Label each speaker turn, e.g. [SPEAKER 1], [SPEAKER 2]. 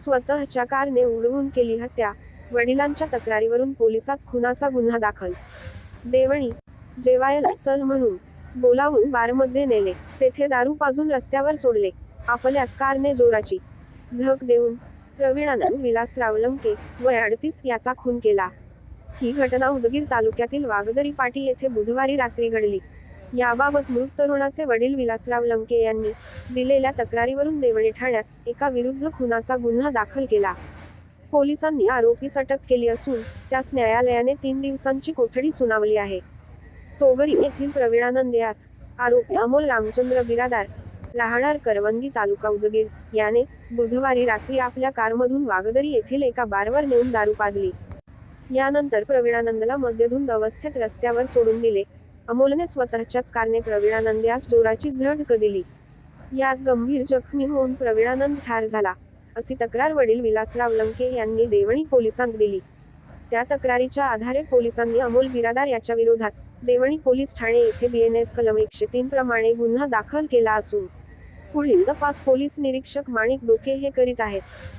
[SPEAKER 1] स्वतःच्या कारने उडवून केली हत्या वडिलांच्या तक्रारीवरून पोलिसात खुनाचा गुन्हा दाखल. देवणी जेवायला चल म्हणून बोलावून बारमध्ये नेले तेथे दारू पाजून रस्त्यावर सोडले आपल्याच कारने जोराची धक देऊन प्रवीणानंद विलासराव लंके वय अडतीस याचा खून केला. ही घटना उदगीर तालुक्यातील वागदरी पाटी येथे बुधवारी रात्री घडली. याबाबत मृत तरुणाचे वडील विलासराव लंके यांनी दिलेल्या तक्रारीवरून देवणी ठाण्यात एका विरुद्ध खुनाचा गुन्हा दाखल केला. पोलिसांनी आरोपीस अटक केली असून त्यास न्यायालयाने तीन दिवसांची कोठडी सुनावली आहे. तोगरी येथील प्रवीणानंद यास आरोपी अमोल रामचंद्र बिरादार राहणार करवंदी तालुका उदगीर याने बुधवारी रात्री आपल्या कारमधून वागदरी येथील एका बारवर नेऊन दारू पाजली. यानंतर प्रवीणानंदला मद्यधुंद अवस्थेत रस्त्यावर सोडून दिले. अमोलने स्वतःच्याच कारने प्रवीणानंद यास जोराची धडक दिली. यात गंभीर जखमी होऊन प्रवीणानंद ठार झाला अशी तक्रार वडील विलासराव लंके यांनी देवणी पोलिसांत दिली. त्या तक्रारीच्या आधारे पोलिसांनी अमोल बिरादार याच्या विरोधात देवणी पोलीस ठाणे येथे बीएनएस कलम एकशे तीन प्रमाणे गुन्हा दाखल केला असून पुढील तपास पोलीस निरीक्षक माणिक डोके हे करीत आहेत.